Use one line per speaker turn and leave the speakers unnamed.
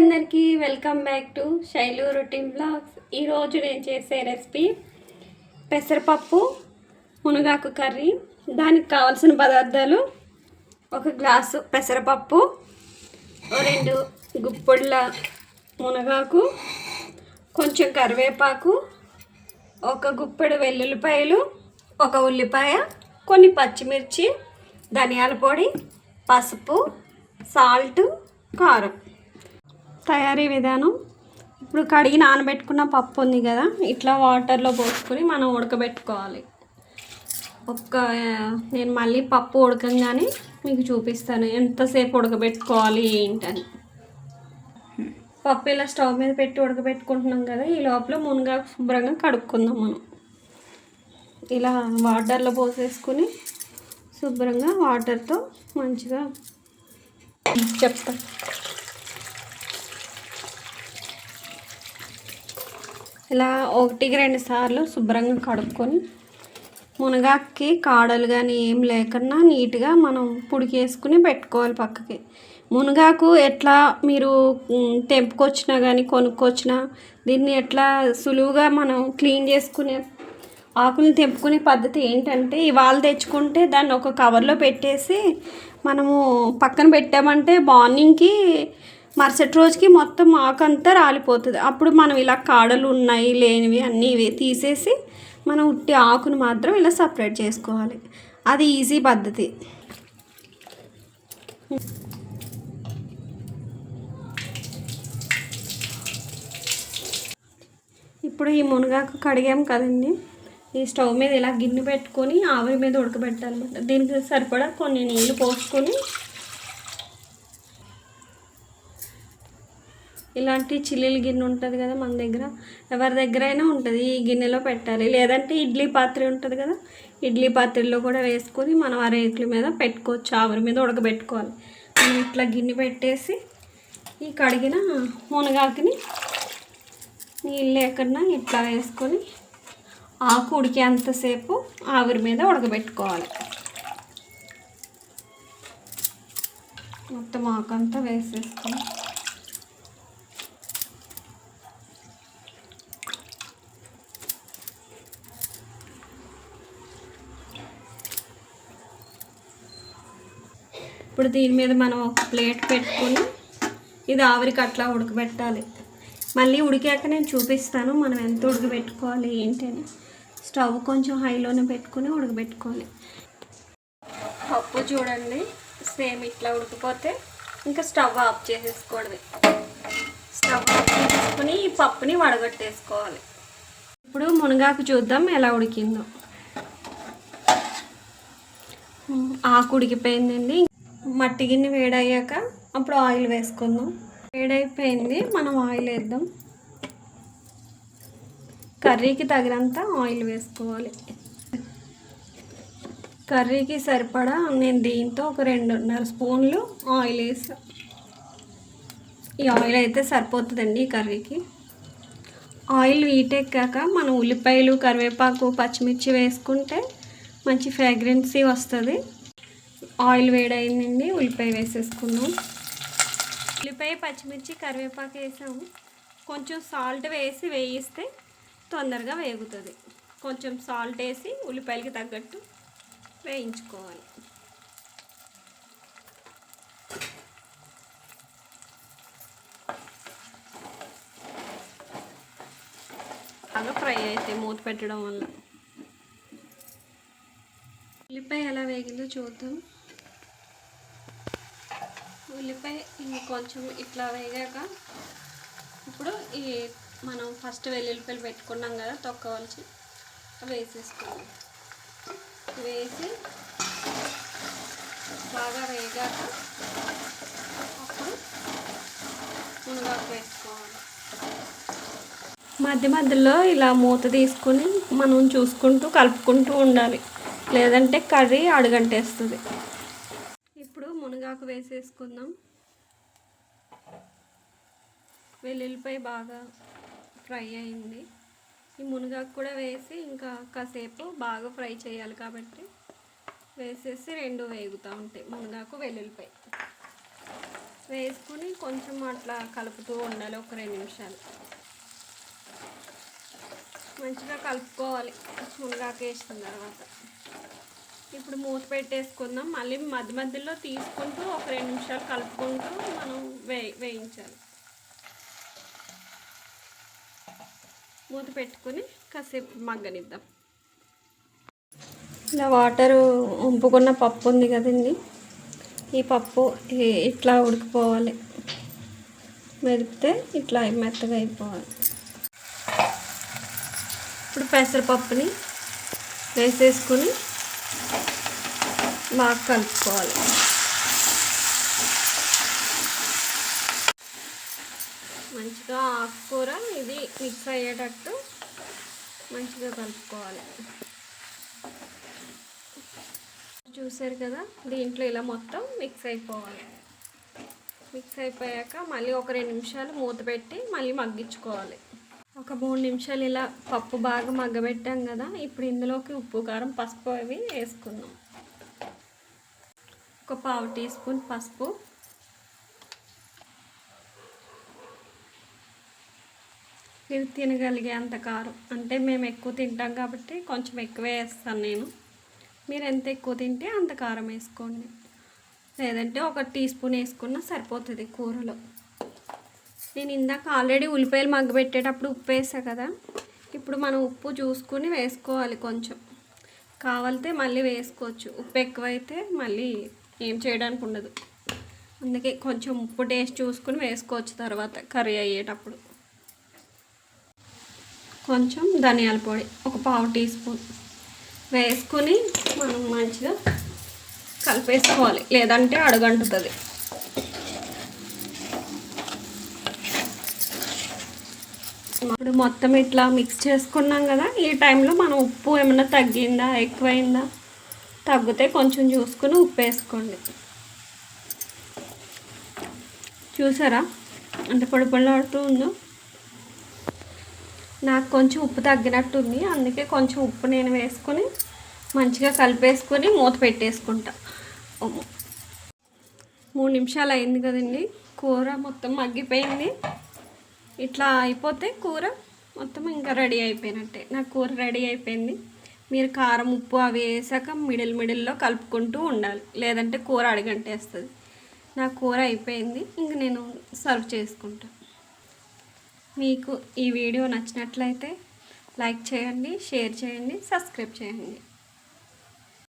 అందరికీ welcome back to Shailu routine blogs. ఈరోజు నేను చేసే రెసిపీ పెసరపప్పు మునగాకు కర్రీ. దానికి కావాల్సిన పదార్థాలు ఒక గ్లాసు పెసరపప్పు రెండు గుప్పొళ్ళ మునగాకు కొంచెం కరివేపాకు ఒక గుప్పెడు వెల్లుల్లిపాయలు ఒక ఉల్లిపాయ కొన్ని పచ్చిమిర్చి ధనియాల పొడి పసుపు సాల్ట్ కారం. తయారీ విధానం. ఇప్పుడు కడిగి నానబెట్టుకున్న పప్పు ఉంది కదా ఇట్లా వాటర్లో పోసుకొని మనం ఉడకబెట్టుకోవాలి. ఒక్క నేను మళ్ళీ పప్పు ఉడకంగానే మీకు చూపిస్తాను ఎంతసేపు ఉడకబెట్టుకోవాలి ఏంటని. పప్పు ఇలా స్టవ్ మీద పెట్టి ఉడకబెట్టుకుంటున్నాం కదా ఈ లోపల మునగా శుభ్రంగా కడుక్కుందాం మనం. ఇలా వాటర్లో పోసేసుకుని శుభ్రంగా వాటర్తో మంచిగా చెప్తాను ఇలా ఒకటికి రెండు సార్లు శుభ్రంగా కడుక్కొని మునగాకి కాడలు కానీ ఏం లేకుండా నీట్గా మనం పుడికేసుకుని పెట్టుకోవాలి పక్కకి. మునగాకు ఎట్లా మీరు తెంపుకొచ్చినా కానీ కొనుక్కొచ్చినా దీన్ని ఎట్లా సులువుగా మనం క్లీన్ చేసుకునే ఆకులను తెంపుకునే పద్ధతి ఏంటంటే ఇవాళ తెచ్చుకుంటే దాన్ని ఒక కవర్లో పెట్టేసి మనము పక్కన పెట్టామంటే మార్నింగ్కి మరుసటి రోజుకి మొత్తం ఆకంతా రాలిపోతుంది. అప్పుడు మనం ఇలా కాడలు ఉన్నాయి లేనివి అన్నీ ఇవి తీసేసి మనం ఉట్టి ఆకును మాత్రం ఇలా సపరేట్ చేసుకోవాలి. అది ఈజీ పద్ధతి. ఇప్పుడు ఈ మునగాకు కడిగాం కదండి. ఈ స్టవ్ మీద ఇలా గిన్నె పెట్టుకొని ఆవిరి మీద ఉడకబెట్టాలన్నమాట. దీనికి సరిపడా కొన్ని నీళ్ళు పోసుకొని ఇలాంటి చిల్లీల గిన్నె ఉంటుంది కదా మన దగ్గర. ఎవరి దగ్గర అయినా ఉంటుంది ఈ గిన్నెలో పెట్టాలి. లేదంటే ఇడ్లీ పాత్ర ఉంటుంది కదా ఇడ్లీ పాత్రలో కూడా వేసుకొని మనం ఆ రేకుల మీద పెట్టుకోవచ్చు ఆవిరి మీద ఉడకబెట్టుకోవాలి. మనం ఇట్లా గిన్నె పెట్టేసి ఈ కడిగిన మునగాకుని నీళ్ళు లేకుండా ఇట్లా వేసుకొని ఆకు ఉడికేంతసేపు ఆవిరి మీద ఉడకబెట్టుకోవాలి. మొత్తం ఆకంతా అంతా ఇప్పుడు దీని మీద మనం ఒక ప్లేట్ పెట్టుకొని ఇది ఆవిరికి అట్లా ఉడకబెట్టాలి. మళ్ళీ ఉడికాక నేను చూపిస్తాను మనం ఎంత ఉడకబెట్టుకోవాలి ఏంటి అని స్టవ్ కొంచెం హైలోనే పెట్టుకొని ఉడకబెట్టుకోవాలి. పప్పు చూడండి సేమ్ ఇట్లా ఉడికిపోతే ఇంకా స్టవ్ ఆఫ్ చేసేసుకోవడమే స్టవ్ ఆఫ్ చేసేసుకుని ఈ పప్పుని వడగట్టేసుకోవాలి. ఇప్పుడు మునగాకు చూద్దాం ఎలా ఉడికిందో. ఆకు ఉడికిపోయిందండి. మట్టి గిన్నె వేడయ్యాక అప్పుడు ఆయిల్ వేసుకుందాం. వేడైపోయింది మనం ఆయిల్ వేద్దాం. కర్రీకి తగినంత ఆయిల్ వేసుకోవాలి. కర్రీకి సరిపడా నేను దీంతో ఒక రెండున్నర స్పూన్లు ఆయిల్ వేసా. ఈ ఆయిల్ అయితే సరిపోతుందండి ఈ కర్రీకి. ఆయిల్ వీటెక్కాక మనం ఉల్లిపాయలు కరివేపాకు పచ్చిమిర్చి వేసుకుంటే మంచి ఫ్రాగ్రెన్సీ వస్తుంది. ఆయిల్ వేడైందండి ఉల్లిపాయ వేసేసుకుందాం. ఉల్లిపాయ పచ్చిమిర్చి కరివేపాకు వేసాము. కొంచెం సాల్ట్ వేసి వేయిస్తే తొందరగా వేగుతుంది. కొంచెం సాల్ట్ వేసి ఉల్లిపాయలకి తగ్గట్టు వేయించుకోవాలి. బాగా ఫ్రై అయితే మూత పెట్టడం వల్ల. ఉల్లిపాయ ఎలా వేగిందో చూద్దాం. ఉల్లిపాయ ఇంకొంచెం ఇట్లా వేగాక ఇప్పుడు ఈ మనం ఫస్ట్ వెల్లుల్లిపాయలు పెట్టుకున్నాం కదా తొక్కవలసి వేసేసుకున్నాం వేసి బాగా వేగాక అప్పుడు మునగాకు వేసుకోవాలి. మధ్య మధ్యలో ఇలా మూత తీసుకుని మనం చూసుకుంటూ కలుపుకుంటూ ఉండాలి. లేదంటే కర్రీ అడుగంటేస్తుంది. ఇప్పుడు మునగాకు వేసేసుకుందాం. వెల్లుల్లిపాయ బాగా ఫ్రై అయింది. ఈ మునగాకు కూడా వేసి ఇంకా కాసేపు బాగా ఫ్రై చేయాలి కాబట్టి వేసేసి రెండు వేగుతూ ఉంటాయి. మునగాకు వెల్లుల్లిపాయ వేసుకుని కొంచెం అట్లా కలుపుతూ ఉండాలి ఒక రెండు నిమిషాలు. మంచిగా కలుపుకోవాలి. మునగాకు వేసిన తర్వాత. ఇప్పుడు మూత పెట్టేసుకుందాం. మళ్ళీ మధ్య మధ్యలో తీసుకుంటూ ఒక రెండు నిమిషాలు కలుపుకుంటూ మనం వే వేయించాలి. మూత పెట్టుకొని కాసేపు మగ్గనిద్దాం. ఇలా వాటర్ ఉంపుకున్న పప్పు ఉంది కదండి. ఈ పప్పు ఇట్లా ఉడికిపోవాలి. మెదిపితే ఇట్లా మెత్తగా అయిపోవాలి. ఇప్పుడు పెసరపప్పుని వేసేసుకుని బాగా కలుపుకోవాలి. మంచిగా ఆకుకూర ఇది మిక్స్ అయ్యేటట్టు మంచిగా కలుపుకోవాలి. చూసారు కదా దీంట్లో ఇలా మొత్తం మిక్స్ అయిపోవాలి. మిక్స్ అయిపోయాక మళ్ళీ ఒక రెండు నిమిషాలు మూత పెట్టి మళ్ళీ మగ్గించుకోవాలి. ఒక మూడు నిమిషాలు ఇలా పప్పు బాగా మగ్గబెట్టాం కదా ఇప్పుడు ఇందులోకి ఉప్పు కారం పసుపు అవి వేసుకుందాం. ఒక పావు టీ స్పూన్ పసుపు. మీరు తినగలిగే అంత కారం. అంటే మేము ఎక్కువ తింటాం కాబట్టి కొంచెం ఎక్కువే వేస్తాను నేను. మీరు ఎంత ఎక్కువ తింటే అంత కారం వేసుకోండి. లేదంటే ఒక టీ స్పూన్ వేసుకున్నా సరిపోతుంది కూరలో. నేను ఇందాక ఆల్రెడీ ఉల్లిపాయలు మగ్గబెట్టేటప్పుడు ఉప్పు వేసా కదా. ఇప్పుడు మనం ఉప్పు చూసుకుని వేసుకోవాలి కొంచెం. కావాలితే మళ్ళీ వేసుకోవచ్చు. ఉప్పు ఎక్కువైతే మళ్ళీ ఏం చేయడానికి ఉండదు. అందుకే కొంచెం ఉప్పు టేస్ట్ చూసుకుని వేసుకోవచ్చు తర్వాత కర్రీ అయ్యేటప్పుడు. కొంచెం ధనియాల పొడి ఒక పావు టీ స్పూన్ వేసుకుని మనం మంచిగా కలిపేసుకోవాలి. లేదంటే అడుగంటుతుంది. ఇప్పుడు మొత్తం ఇట్లా మిక్స్ చేసుకున్నాం కదా ఈ టైంలో మనం ఉప్పు ఏమైనా తగ్గిందా ఎక్కువైందా? తగ్గితే కొంచెం చూసుకుని ఉప్పు వేసుకోండి చూసారా? అంటే పొడి పొడిలాడుతూ ఉందో? నాకు కొంచెం ఉప్పు తగ్గినట్టుంది. అందుకే కొంచెం ఉప్పు నేను వేసుకొని మంచిగా కలిపేసుకొని మూత పెట్టేసుకుంటా. మూడు నిమిషాలు అయింది కదండి. కూర మొత్తం మగ్గిపోయింది. ఇట్లా అయిపోతే కూర మొత్తం ఇంకా రెడీ అయిపోయినట్టే. నా కూర రెడీ అయిపోయింది. మీరు కారం ఉప్పు అవి వేసాక మిడిల్ మిడిల్లో కలుపుకుంటూ ఉండాలి. లేదంటే కూర అడిగంటేస్తుంది. నా కూర అయిపోయింది. ఇంక నేను సర్వ్ చేసుకుంటాను మీకు ఈ వీడియో నచ్చినట్లయితే లైక్ చేయండి షేర్ చేయండి సబ్స్క్రైబ్ చేయండి.